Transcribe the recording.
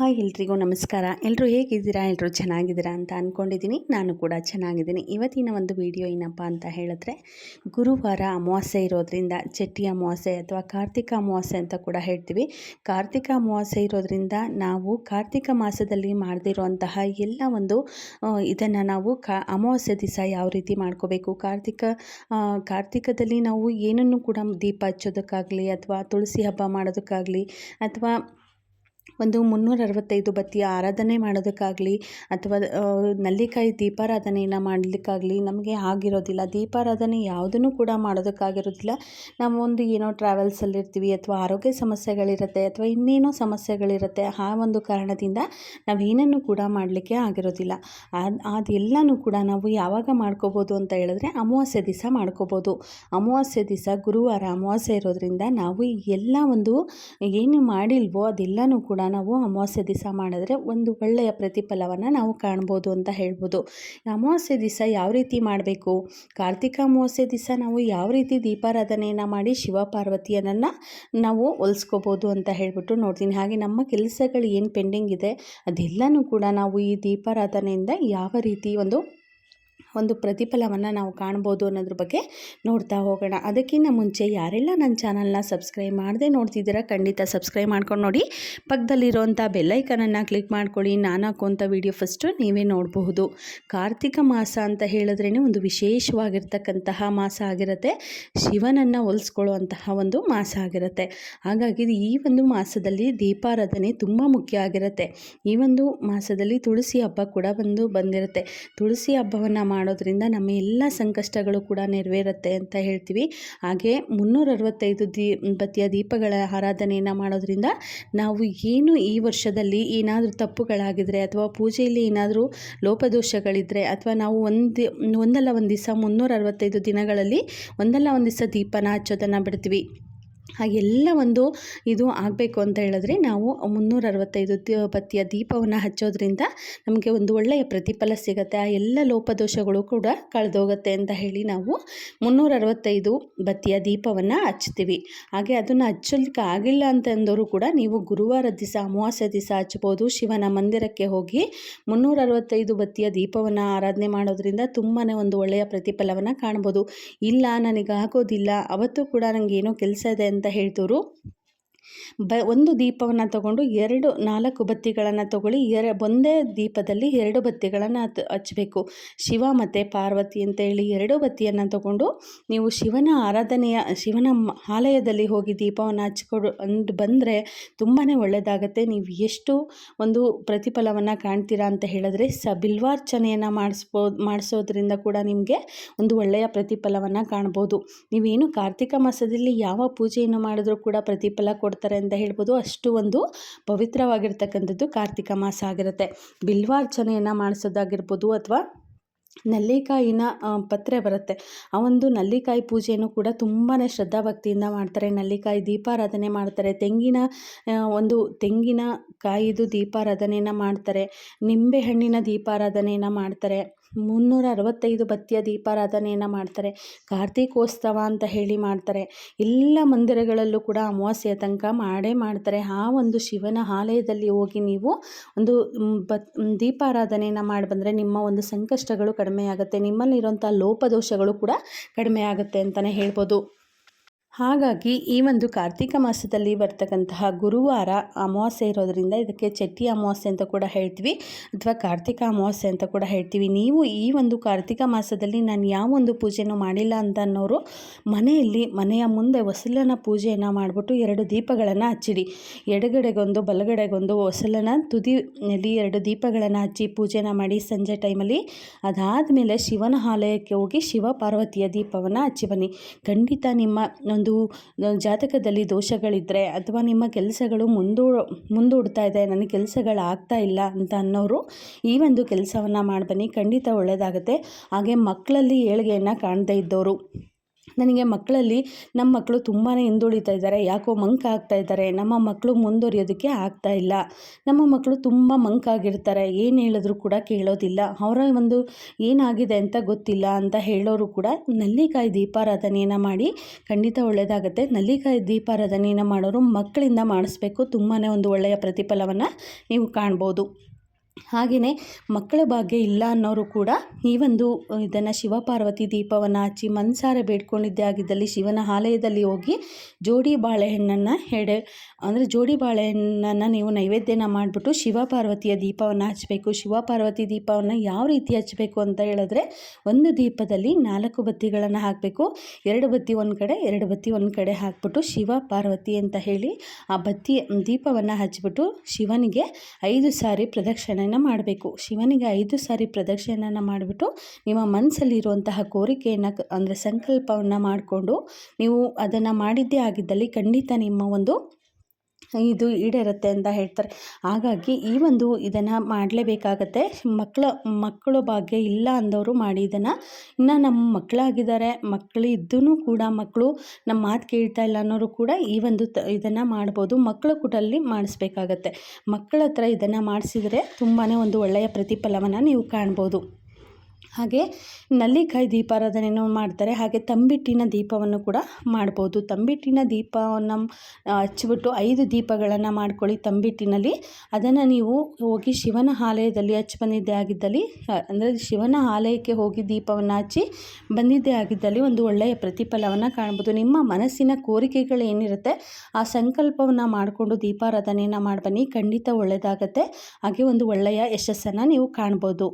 Hi ಎಲ್ರಿಗೂ ನಮಸ್ಕಾರ. ಎಲ್ಲರೂ ಹೇಗಿದ್ದೀರಾ? ಎಲ್ಲರೂ ಚೆನ್ನಾಗಿದ್ದೀರಾ ಅಂತ ಅಂದ್ಕೊಂಡಿದ್ದೀನಿ ನಾನು ಕೂಡ ಚೆನ್ನಾಗಿದ್ದೀನಿ. ಇವತ್ತಿನ ಒಂದು ವಿಡಿಯೋ ಏನಪ್ಪ ಅಂತ ಹೇಳಿದ್ರೆ, ಗುರುವಾರ ಅಮಾವಾಸ್ಯೆ ಇರೋದ್ರಿಂದ, ಚಟ್ಟಿ ಅಮಾವಾಸ್ಯೆ ಅಥವಾ ಕಾರ್ತಿಕ ಅಮಾವಾಸ್ಯೆ ಅಂತ ಕೂಡ ಹೇಳ್ತೀವಿ. ಕಾರ್ತಿಕ ಅಮಾವಾಸ್ಯೆ ಇರೋದ್ರಿಂದ ನಾವು ಕಾರ್ತಿಕ ಮಾಸದಲ್ಲಿ ಮಾಡದಿರುವಂತಹ ಎಲ್ಲ ಒಂದು ಇದನ್ನು ನಾವು ಕಾ, ಅಮಾವಾಸ್ಯೆ ದಿವಸ ಯಾವ ರೀತಿ ಮಾಡ್ಕೋಬೇಕು? ಕಾರ್ತಿಕ ಕಾರ್ತಿಕದಲ್ಲಿ ನಾವು ಏನನ್ನು ಕೂಡ ದೀಪ ಹಚ್ಚೋದಕ್ಕಾಗಲಿ ಅಥವಾ ತುಳಸಿ ಹಬ್ಬ ಮಾಡೋದಕ್ಕಾಗಲಿ ಅಥವಾ ಒಂದು ಮುನ್ನೂರ ಅರವತ್ತೈದು ಬತ್ತಿಯ ಆರಾಧನೆ ಮಾಡೋದಕ್ಕಾಗಲಿ ಅಥವಾ ನಲ್ಲಿಕಾಯಿ ದೀಪಾರಾಧನೆಯನ್ನು ಮಾಡಲಿಕ್ಕಾಗಲಿ ನಮಗೆ ಆಗಿರೋದಿಲ್ಲ ದೀಪಾರಾಧನೆ ಯಾವುದನ್ನು ಕೂಡ ಮಾಡೋದಕ್ಕಾಗಿರೋದಿಲ್ಲ. ನಾವು ಒಂದು ಏನೋ ಟ್ರಾವೆಲ್ಸಲ್ಲಿರ್ತೀವಿ ಅಥವಾ ಆರೋಗ್ಯ ಸಮಸ್ಯೆಗಳಿರುತ್ತೆ ಅಥವಾ ಇನ್ನೇನೋ ಸಮಸ್ಯೆಗಳಿರುತ್ತೆ, ಆ ಒಂದು ಕಾರಣದಿಂದ ನಾವೇನನ್ನು ಕೂಡ ಮಾಡಲಿಕ್ಕೆ ಆಗಿರೋದಿಲ್ಲ. ಅದೆಲ್ಲನೂ ಕೂಡ ನಾವು ಯಾವಾಗ ಮಾಡ್ಕೋಬೋದು ಅಂತ ಹೇಳಿದ್ರೆ ಅಮಾವಾಸ್ಯೆ ದಿವಸ ಮಾಡ್ಕೋಬೋದು. ಅಮಾವಾಸ್ಯೆ ದಿವಸ ಗುರುವಾರ ಅಮಾವಾಸ್ಯೆ ಇರೋದ್ರಿಂದ ನಾವು ಎಲ್ಲ ಒಂದು ಏನು ಮಾಡಿಲ್ವೋ ಅದೆಲ್ಲನೂ ಕೂಡ ನಾವು ಅಮಾವಾಸ್ಯೆ ದಿವಸ ಮಾಡಿದ್ರೆ ಒಂದು ಒಳ್ಳೆಯ ಪ್ರತಿಫಲವನ್ನು ನಾವು ಕಾಣ್ಬೋದು ಅಂತ ಹೇಳ್ಬೋದು. ಅಮಾವಾಸ್ಯೆ ದಿವಸ ಯಾವ ರೀತಿ ಮಾಡಬೇಕು? ಕಾರ್ತಿಕ ಅಮಾವಾಸ್ಯೆ ದಿವಸ ನಾವು ಯಾವ ರೀತಿ ದೀಪಾರಾಧನೆಯನ್ನು ಮಾಡಿ ಶಿವ ಪಾರ್ವತಿಯನನ್ನು ನಾವು ಹೊಲಿಸ್ಕೋಬೋದು ಅಂತ ಹೇಳಿಬಿಟ್ಟು ನೋಡ್ತೀನಿ. ಹಾಗೆ ನಮ್ಮ ಕೆಲಸಗಳು ಏನು ಪೆಂಡಿಂಗ್ ಇದೆ ಅದೆಲ್ಲನೂ ಕೂಡ ನಾವು ಈ ದೀಪಾರಾಧನೆಯಿಂದ ಯಾವ ರೀತಿ ಒಂದು ಒಂದು ಪ್ರತಿಫಲವನ್ನು ನಾವು ಕಾಣ್ಬೋದು ಅನ್ನೋದ್ರ ಬಗ್ಗೆ ನೋಡ್ತಾ ಹೋಗೋಣ. ಅದಕ್ಕಿಂತ ಮುಂಚೆ ಯಾರೆಲ್ಲ ನನ್ನ ಚಾನಲ್ನ ಸಬ್ಸ್ಕ್ರೈಬ್ ಮಾಡದೆ ನೋಡ್ತಿದ್ದೀರಾ, ಖಂಡಿತ ಸಬ್ಸ್ಕ್ರೈಬ್ ಮಾಡ್ಕೊಂಡು ನೋಡಿ. ಪಕ್ಕದಲ್ಲಿರೋಂಥ ಬೆಲ್ಲೈಕನನ್ನು ಕ್ಲಿಕ್ ಮಾಡ್ಕೊಳ್ಳಿ. ನಾನು ಹಾಕುವಂಥ ವೀಡಿಯೋ ಫಸ್ಟು ನೀವೇ ನೋಡಬಹುದು. ಕಾರ್ತಿಕ ಮಾಸ ಅಂತ ಹೇಳಿದ್ರೇ ಒಂದು ವಿಶೇಷವಾಗಿರ್ತಕ್ಕಂತಹ ಮಾಸ ಆಗಿರುತ್ತೆ. ಶಿವನನ್ನು ಹೊಲಿಸ್ಕೊಳ್ಳುವಂತಹ ಒಂದು ಮಾಸ ಆಗಿರುತ್ತೆ. ಹಾಗಾಗಿ ಈ ಒಂದು ಮಾಸದಲ್ಲಿ ದೀಪಾರಾಧನೆ ತುಂಬ ಮುಖ್ಯ ಆಗಿರುತ್ತೆ. ಈ ಒಂದು ಮಾಸದಲ್ಲಿ ತುಳಸಿ ಹಬ್ಬ ಕೂಡ ಒಂದು ಬಂದಿರುತ್ತೆ. ತುಳಸಿ ಹಬ್ಬವನ್ನು ಮಾಡೋದ್ರಿಂದ ನಮ್ಮ ಎಲ್ಲ ಸಂಕಷ್ಟಗಳು ಕೂಡ ನೆರವೇರುತ್ತೆ ಅಂತ ಹೇಳ್ತೀವಿ. ಹಾಗೆ ಮುನ್ನೂರ ಅರವತ್ತೈದು ದೀ ದೀಪಗಳ ಆರಾಧನೆಯನ್ನು ಮಾಡೋದ್ರಿಂದ ನಾವು ಏನು ಈ ವರ್ಷದಲ್ಲಿ ಏನಾದರೂ ತಪ್ಪುಗಳಾಗಿದ್ದರೆ ಅಥವಾ ಪೂಜೆಯಲ್ಲಿ ಏನಾದರೂ ಲೋಪದೋಷಗಳಿದ್ದರೆ ಅಥವಾ ನಾವು ಒಂದು, ಒಂದಲ್ಲ ಒಂದು ದಿವಸ ಮುನ್ನೂರ ಅರವತ್ತೈದು ದಿನಗಳಲ್ಲಿ ಒಂದಲ್ಲ ಒಂದು ದಿವಸ ದೀಪನ ಹಚ್ಚೋದನ್ನು ಬಿಡ್ತೀವಿ. ಆ ಎಲ್ಲ ಒಂದು ಇದು ಆಗಬೇಕು ಅಂತ ಹೇಳಿದ್ರೆ ನಾವು ಮುನ್ನೂರ ಅರವತ್ತೈದು ಬತ್ತಿಯ ದೀಪವನ್ನು ಹಚ್ಚೋದ್ರಿಂದ ನಮಗೆ ಒಂದು ಒಳ್ಳೆಯ ಪ್ರತಿಫಲ ಸಿಗುತ್ತೆ. ಆ ಎಲ್ಲ ಲೋಪದೋಷಗಳು ಕೂಡ ಕಳೆದೋಗುತ್ತೆ ಅಂತ ಹೇಳಿ ನಾವು ಮುನ್ನೂರ ಅರವತ್ತೈದು ಬತ್ತಿಯ ದೀಪವನ್ನು ಹಚ್ತೀವಿ. ಹಾಗೆ ಅದನ್ನು ಹಚ್ಚಲಿಕ್ಕೆ ಆಗಿಲ್ಲ ಅಂತಂದವರು ಕೂಡ ನೀವು ಗುರುವಾರ ದಿವಸ ಅಮಾವಾಸ್ಯ ದಿವಸ ಹಚ್ಬೋದು. ಶಿವನ ಮಂದಿರಕ್ಕೆ ಹೋಗಿ ಮುನ್ನೂರ ಅರವತ್ತೈದು ಬತ್ತಿಯ ದೀಪವನ್ನು ಆರಾಧನೆ ಮಾಡೋದ್ರಿಂದ ತುಂಬಾ ಒಂದು ಒಳ್ಳೆಯ ಪ್ರತಿಫಲವನ್ನು ಕಾಣ್ಬೋದು. ಇಲ್ಲ, ನನಗೆ ಆಗೋದಿಲ್ಲ. ಅವತ್ತು ಕೂಡ ನನಗೆ ಏನೋ ಕೆಲಸ ಇದೆ ಅಂತ ಹೇಳ್ತವರು. ಬ, ಒಂದು ದೀಪವನ್ನು ತಗೊಂಡು ಎರಡು, ನಾಲ್ಕು ಬತ್ತಿಗಳನ್ನು ತಗೊಳ್ಳಿ. ಎರ, ಒಂದೇ ದೀಪದಲ್ಲಿ ಎರಡು ಬತ್ತಿಗಳನ್ನು ಹಚ್ಚಬೇಕು ಶಿವ ಮತ್ತು ಪಾರ್ವತಿ ಅಂತ ಹೇಳಿ ಎರಡು ಬತ್ತಿಯನ್ನು ತಗೊಂಡು ನೀವು ಶಿವನ ಆರಾಧನೆಯ, ಶಿವನ ಆಲಯದಲ್ಲಿ ಹೋಗಿ ದೀಪವನ್ನು ಹಚ್ಕೊಡು, ಅಂದು, ಬಂದರೆ ತುಂಬಾ ಒಳ್ಳೆಯದಾಗತ್ತೆ ನೀವು ಎಷ್ಟು ಒಂದು ಪ್ರತಿಫಲವನ್ನು ಕಾಣ್ತೀರಾ ಅಂತ ಹೇಳಿದ್ರೆ ಸ ಬಿಲ್ವಾರ್ಚನೆಯನ್ನು ಮಾಡಿಸ್ಬೋ, ಮಾಡಿಸೋದ್ರಿಂದ ಕೂಡ ನಿಮಗೆ ಒಂದು ಒಳ್ಳೆಯ ಪ್ರತಿಫಲವನ್ನು ಕಾಣ್ಬೋದು. ನೀವೇನು ಕಾರ್ತಿಕ ಮಾಸದಲ್ಲಿ ಯಾವ ಪೂಜೆಯನ್ನು ಮಾಡಿದ್ರೂ ಕೂಡ ಪ್ರತಿಫಲ ಕೊಡ್ತಾರೆ ಅಂತ ಹೇಳ್ಬೋದು. ಅಷ್ಟು ಒಂದು ಪವಿತ್ರವಾಗಿರ್ತಕ್ಕಂಥದ್ದು ಕಾರ್ತಿಕ ಮಾಸ ಆಗಿರುತ್ತೆ. ಬಿಲ್ವಾರ್ಚನೆಯನ್ನು ಮಾಡಿಸೋದಾಗಿರ್ಬೋದು ಅಥವಾ ನಲ್ಲಿಕಾಯಿನ ಪತ್ರೆ ಬರುತ್ತೆ. ಆ ಒಂದು ನಲ್ಲಿಕಾಯಿ ಪೂಜೆಯನ್ನು ಕೂಡ ತುಂಬಾ ಶ್ರದ್ಧಾಭಕ್ತಿಯಿಂದ ಮಾಡ್ತಾರೆ. ನಲ್ಲಿಕಾಯಿ ದೀಪಾರಾಧನೆ ಮಾಡ್ತಾರೆ. ತೆಂಗಿನ ಒಂದು ತೆಂಗಿನ ಕಾಯಿದು ದೀಪಾರಾಧನೆಯನ್ನು ಮಾಡ್ತಾರೆ. ನಿಂಬೆಹಣ್ಣಿನ ದೀಪಾರಾಧನೆಯನ್ನು ಮಾಡ್ತಾರೆ. ಮುನ್ನೂರ ಅರವತ್ತೈದು ಬತ್ತಿಯ ದೀಪಾರಾಧನೆಯನ್ನು ಮಾಡ್ತಾರೆ. ಕಾರ್ತೀಕೋತ್ಸವ ಅಂತ ಹೇಳಿ ಮಾಡ್ತಾರೆ. ಎಲ್ಲ ಮಂದಿರಗಳಲ್ಲೂ ಕೂಡ ಅಮಾವಾಸ್ಯೆಯ ತನಕ ಮಾಡೇ ಮಾಡ್ತಾರೆ. ಆ ಒಂದು ಶಿವನ ಆಲಯದಲ್ಲಿ ಹೋಗಿ ನೀವು ಒಂದು ಬತ್ ದೀಪಾರಾಧನೆಯನ್ನು ಮಾಡಿ ಬಂದರೆ ನಿಮ್ಮ ಒಂದು ಸಂಕಷ್ಟಗಳು ಕಡಿಮೆ ಆಗುತ್ತೆ ನಿಮ್ಮಲ್ಲಿರುವಂಥ ಲೋಪದೋಷಗಳು ಕೂಡ ಕಡಿಮೆ ಆಗುತ್ತೆ ಅಂತಲೇ ಹೇಳ್ಬೋದು. ಹಾಗಾಗಿ ಈ ಒಂದು ಕಾರ್ತಿಕ ಮಾಸದಲ್ಲಿ ಬರ್ತಕ್ಕಂತಹ ಗುರುವಾರ ಅಮಾವಾಸ್ಯೆ ಇರೋದರಿಂದ ಇದಕ್ಕೆ ಚಟ್ಟಿ ಅಮಾವಾಸ್ಯೆ ಅಂತ ಕೂಡ ಹೇಳ್ತೀವಿ ಅಥವಾ ಕಾರ್ತಿಕ ಅಮಾವಾಸ್ಯೆ ಅಂತ ಕೂಡ ಹೇಳ್ತೀವಿ. ನೀವು ಈ ಒಂದು ಕಾರ್ತಿಕ ಮಾಸದಲ್ಲಿ ನಾನು ಯಾವ ಒಂದು ಪೂಜೆನೂ ಮಾಡಿಲ್ಲ ಅಂತ ಅನ್ನೋರು ಮನೆಯಲ್ಲಿ ಮನೆಯ ಮುಂದೆ ಹೊಸಲನ ಪೂಜೆಯನ್ನು ಮಾಡಿಬಿಟ್ಟು ಎರಡು ದೀಪಗಳನ್ನು ಹಚ್ಚಿಡಿ. ಎಡಗಡೆಗೊಂದು ಬಲಗಡೆಗೊಂದು ಹೊಸಲನ, ತುದಿಯಲ್ಲಿ ಎರಡು ದೀಪಗಳನ್ನು ಹಚ್ಚಿ ಪೂಜೆನ ಮಾಡಿ ಸಂಜೆ ಟೈಮಲ್ಲಿ. ಅದಾದ ಮೇಲೆ ಶಿವನ ಆಲಯಕ್ಕೆ ಹೋಗಿ ಶಿವ ಪಾರ್ವತಿಯ ದೀಪವನ್ನು ಹಚ್ಚಿ ಬನ್ನಿ. ಖಂಡಿತ ನಿಮ್ಮ ಒಂದು ಜಾತಕದಲ್ಲಿ ದೋಷಗಳಿದ್ದರೆ ಅಥವಾ ನಿಮ್ಮ ಕೆಲಸಗಳು ಮುಂದೂ, ಮುಂದೂಡ್ತಾ ಇದೆ ನನಗೆ ಕೆಲಸಗಳು ಆಗ್ತಾ ಇಲ್ಲ ಅಂತ ಅನ್ನೋರು ಈ ಒಂದು ಕೆಲಸವನ್ನು ಮಾಡಿ ಬನ್ನಿ ಖಂಡಿತ ಒಳ್ಳೆಯದಾಗುತ್ತೆ ಹಾಗೆ ಮಕ್ಕಳಲ್ಲಿ ಏಳಿಗೆಯನ್ನು ಕಾಣದೇ ಇದ್ದವರು ನನಗೆ ಮಕ್ಕಳಲ್ಲಿ ನಮ್ಮ ಮಕ್ಕಳು ತುಂಬಾ ಹಿಂದುಳಿತಾ ಇದ್ದಾರೆ, ಯಾಕೋ ಮಂಕ ಆಗ್ತಾ ಇದ್ದಾರೆ, ನಮ್ಮ ಮಕ್ಕಳು ಮುಂದುವರಿಯೋದಕ್ಕೆ ಆಗ್ತಾ ಇಲ್ಲ. ನಮ್ಮ ಮಕ್ಕಳು ತುಂಬ ಮಂಕಾಗಿರ್ತಾರೆ ಏನು ಹೇಳಿದ್ರು ಕೂಡ ಕೇಳೋದಿಲ್ಲ. ಅವರ ಒಂದು ಏನಾಗಿದೆ ಅಂತ ಗೊತ್ತಿಲ್ಲ ಅಂತ ಹೇಳೋರು ಕೂಡ ನಲ್ಲಿಕಾಯಿ ದೀಪಾರಾಧನೆಯನ್ನು ಮಾಡಿ ಖಂಡಿತ ಒಳ್ಳೆಯದಾಗುತ್ತೆ ನಲ್ಲಿಕಾಯಿ ದೀಪಾರಾಧನೆಯನ್ನು ಮಾಡೋರು ಮಕ್ಕಳಿಂದ ಮಾಡಿಸ್ಬೇಕು ತುಂಬಾ ಒಂದು ಒಳ್ಳೆಯ ಪ್ರತಿಫಲವನ್ನು ನೀವು ಕಾಣ್ಬೋದು. ಹಾಗೆಯೇ ಮಕ್ಕಳ ಭಾಗ್ಯ ಇಲ್ಲ ಅನ್ನೋರು ಕೂಡ ಈ ಒಂದು ಇದನ್ನು ಶಿವಪಾರ್ವತಿ ದೀಪವನ್ನು ಹಚ್ಚಿ ಮನ್ಸಾರ ಬೇಡ್ಕೊಂಡಿದ್ದೇ ಆಗಿದ್ದಲ್ಲಿ ಶಿವನ ಆಲಯದಲ್ಲಿ ಹೋಗಿ ಜೋಡಿ ಬಾಳೆಹಣ್ಣನ್ನು ಎಡೆ, ಅಂದರೆ ಜೋಡಿ ಬಾಳೆಹಣ್ಣನ್ನು ನೀವು ನೈವೇದ್ಯನ ಮಾಡಿಬಿಟ್ಟು ಶಿವಪಾರ್ವತಿಯ ದೀಪವನ್ನು ಹಚ್ಚಬೇಕು. ಶಿವಪಾರ್ವತಿ ದೀಪವನ್ನು ಯಾವ ರೀತಿ ಹಚ್ಚಬೇಕು ಅಂತ ಹೇಳಿದ್ರೆ ಒಂದು ದೀಪದಲ್ಲಿ ನಾಲ್ಕು ಬತ್ತಿಗಳನ್ನು ಹಾಕಬೇಕು. ಎರಡು ಬತ್ತಿ ಒಂದು ಕಡೆ, ಎರಡು ಬತ್ತಿ ಒಂದು ಕಡೆ ಹಾಕ್ಬಿಟ್ಟು ಶಿವ ಪಾರ್ವತಿ ಅಂತ ಹೇಳಿ ಆ ಬತ್ತಿ, ದೀಪವನ್ನು ಹಚ್ಚಿಬಿಟ್ಟು ಶಿವನಿಗೆ ಐದು ಸಾರಿ ಪ್ರದಕ್ಷಿಣೆಯನ್ನು ಮಾಡಬೇಕು. ಶಿವನಿಗೆ ಐದು ಸಾರಿ ಪ್ರದಕ್ಷಿಣೆಯನ್ನು ಮಾಡಿಬಿಟ್ಟು ನಿಮ್ಮ ಮನಸ್ಸಲ್ಲಿರುವಂತಹ ಕೋರಿಕೆಯನ್ನು ಅಂದರೆ ಸಂಕಲ್ಪವನ್ನು ಮಾಡಿಕೊಂಡು ನೀವು ಅದನ್ನು ಮಾಡಿದ್ದೇ ಆಗಿದ್ದಲ್ಲಿ ಖಂಡಿತ ನಿಮ್ಮ ಒಂದು ಇದು ಈಡೇರುತ್ತೆ ಅಂತ ಹೇಳ್ತಾರೆ. ಹಾಗಾಗಿ ಈ ಒಂದು ಇದನ್ನು ಮಾಡಲೇಬೇಕಾಗತ್ತೆ. ಮಕ್ಕಳ ಮಕ್ಕಳು ಭಾಗ್ಯ ಇಲ್ಲ ಅಂದವರು ಮಾಡಿ ಇದನ್ನು. ಇನ್ನು ನಮ್ಮ ಮಕ್ಕಳಾಗಿದ್ದಾರೆ ಮಕ್ಕಳು ಇದ್ದೂ ಕೂಡ ಮಕ್ಕಳು ನಮ್ಮ ಮಾತು ಕೇಳ್ತಾ ಇಲ್ಲ ಅನ್ನೋರು ಕೂಡ ಈ ಒಂದು ತ, ಇದನ್ನು ಮಾಡ್ಬೋದು. ಮಕ್ಕಳ ಕೂಟಲ್ಲಿ ಮಾಡಿಸ್ಬೇಕಾಗತ್ತೆ. ಮಕ್ಕಳ ಹತ್ರ ಇದನ್ನು ಮಾಡಿಸಿದರೆ ತುಂಬಾ ಒಂದು ಒಳ್ಳೆಯ ಪ್ರತಿಫಲವನ್ನು ನೀವು ಕಾಣ್ಬೋದು. ಹಾಗೆ ನಲ್ಲಿಕಾಯಿ ದೀಪಾರಾಧನೆಯನ್ನು ಮಾಡ್ತಾರೆ. ಹಾಗೆ ತಂಬಿಟ್ಟಿನ ದೀಪವನ್ನು ಕೂಡ ಮಾಡ್ಬೋದು. ತಂಬಿಟ್ಟಿನ ದೀಪವನ್ನು ಹಚ್ಬಿಟ್ಟು ಐದು ದೀಪಗಳನ್ನು ಮಾಡ್ಕೊಳ್ಳಿ ತಂಬಿಟ್ಟಿನಲ್ಲಿ. ಅದನ್ನು ನೀವು ಹೋಗಿ ಶಿವನ ಆಲಯದಲ್ಲಿ, ಹಚ್ಚಿ ಬಂದಿದ್ದೇ ಆಗಿದ್ದಲ್ಲಿ ಅಂದರೆ ಶಿವನ ಆಲಯಕ್ಕೆ ಹೋಗಿ ದೀಪವನ್ನು ಹಚ್ಚಿ ಬಂದಿದ್ದೇ ಆಗಿದ್ದಲ್ಲಿ ಒಂದು ಒಳ್ಳೆಯ ಪ್ರತಿಫಲವನ್ನು ಕಾಣ್ಬೋದು. ನಿಮ್ಮ ಮನಸ್ಸಿನ ಕೋರಿಕೆಗಳು ಏನಿರುತ್ತೆ, ಆ ಸಂಕಲ್ಪವನ್ನು ಮಾಡಿಕೊಂಡು ದೀಪಾರಾಧನೆಯನ್ನು ಮಾಡಿ ಬನ್ನಿ ಖಂಡಿತ ಒಳ್ಳೆಯದಾಗತ್ತೆ ಹಾಗೆ ಒಂದು ಒಳ್ಳೆಯ ಯಶಸ್ಸನ್ನು ನೀವು ಕಾಣ್ಬೋದು.